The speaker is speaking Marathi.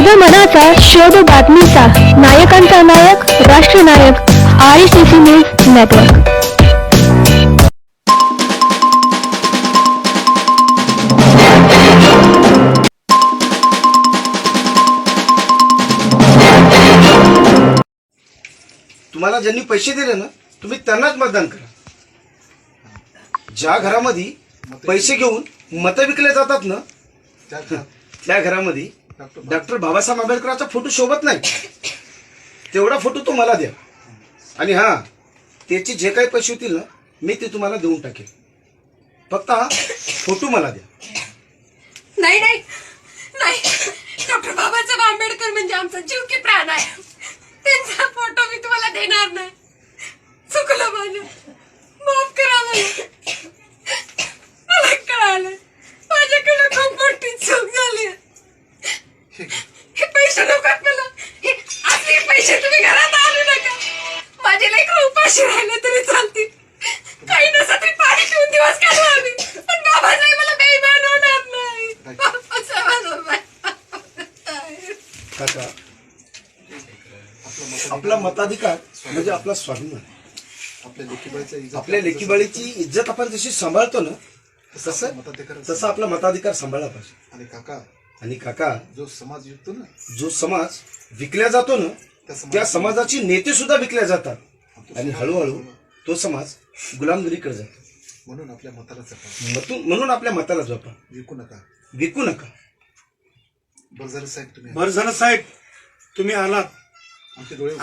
कायदा मनाचा शोध बातमीचा नायकांचा नायक राष्ट्रनायक R C C news network. तुम्हाला ज्यांनी पैसे दिले ना तुम्ही त्यांनाच मतदान करा. ज्या घरामध्ये पैसे घेऊन मतं विकले जातात ना त्या घरामध्ये डॉक्टर बाबासाहेब आंबेडकरांचा फोटो शोभत नाही. तेवढा फोटो तो मला द्या. आणि हा त्याचे जे काही पैसे होतील ना मी ते तुम्हाला देऊन टाकेल फक्त हा फोटो मला द्या. नाही नाही. नाही. डॉक्टर बाबासाहेब आंबेडकर म्हणजे आमचा जीव की प्राण आहे. त्यांचा फोटो मी तुम्हाला देणार नाही. उपाशी राहिले तरी चालतील काही नसं तरी पाणी पिऊन दिवस काढू आम्ही. पण बाबासाहेब मला बेईमान होणार नाही. आपला मताधिकार म्हणजे आपला स्वाभिमान. आपल्या लेखीबाळीचा इज्जत आपल्या लेकीबाळीची इज्जत आपण जशी सांभाळतो ना तसं मताधिकार तसं आपला मताधिकार सांभाळला पाहिजे. आणि काका आणि काका जो समाज युक्त ना जो समाज विकल्या जातो ना त्या समाजाची नेते सुद्धा विकल्या जातात. आणि हळूहळू तो समाज गुलामगिरीकडे जातो. म्हणून आपल्या मताला जपा मतून- म्हणून आपल्या मताला जपा विकू नका. विकू नका. बरं झालं साहेब तुम्ही बरं झालं साहेब. तुम्ही आलात. आमचे डोळे